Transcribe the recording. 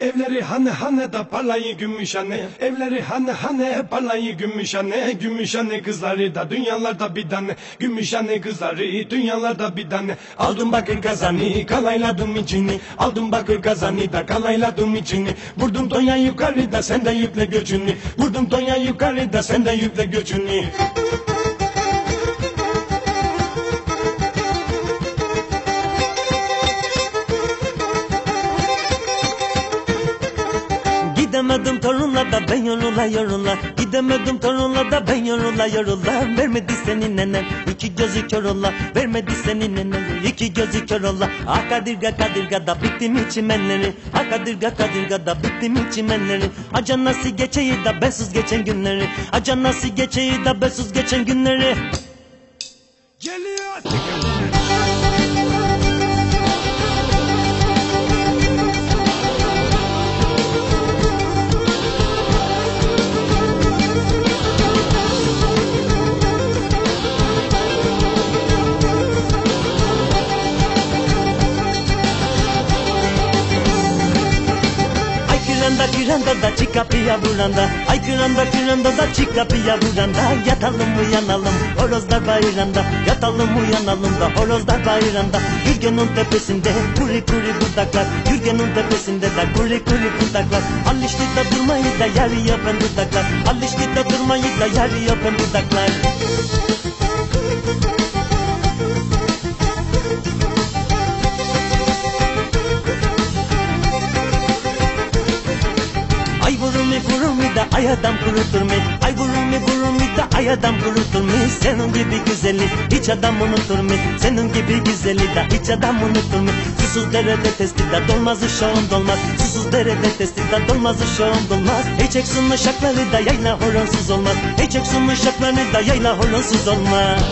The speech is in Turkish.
Evleri hane hane da parlayı gümüş anne. Evleri hane hane parlayı gümüş anne. Gümüş anne kızları da dünyalarda bir tane. Gümüş anne kızları dünyalarda bir tane. Aldım bakır kazanı kalayladım içini. Aldım bakır kazanı da kalayladım içini. Vurdum Tonya yukarıda sen de yükle göçünü. Vurdum Tonya yukarıda sen de yükle göçünü Gidemedim torunla da ben yorula yorula. Gidemedim torunla da ben yorula yorula. Vermedi senin nenem iki gözü kör ola. Vermedi senin nenem iki gözü kör ola. Ah kadirga da bittim çimenleri Ah kadirga da bittim çimenleri Acan nasıl geçeyi da bensiz geçen günleri. Acan nasıl geçeyi da bensiz geçen günleri. Geliyor kıranda kıranda da çık kapıya vuranda Ay kıranda kıranda da çık kapıya vuranda Yatalım uyanalım horozlar bayranda Yatalım uyanalım da horozlar bayranda Gürgen'in tepesinde kuri kuri budaklar Gürgen'in tepesinde de kuri kuri budaklar Alıştı da durmayı da yarı yapan dudaklar. Alıştı da durmayı da yarı yapan dudaklar. Ay vurumi da ay adam kurutur mu? Ay vurumi vurumi da ay adam kurutur mu? Senin gibi güzeli hiç adam unutur mu? Senin gibi güzeli de hiç adam unutur mu? Susuz derede testi de dolmaz uşağım dolmaz Susuz derede testi de dolmaz uşağım dolmaz Hiç eksun uşakları da yayla horonsuz olmaz Hiç eksun uşakları da yayla horonsuz olmaz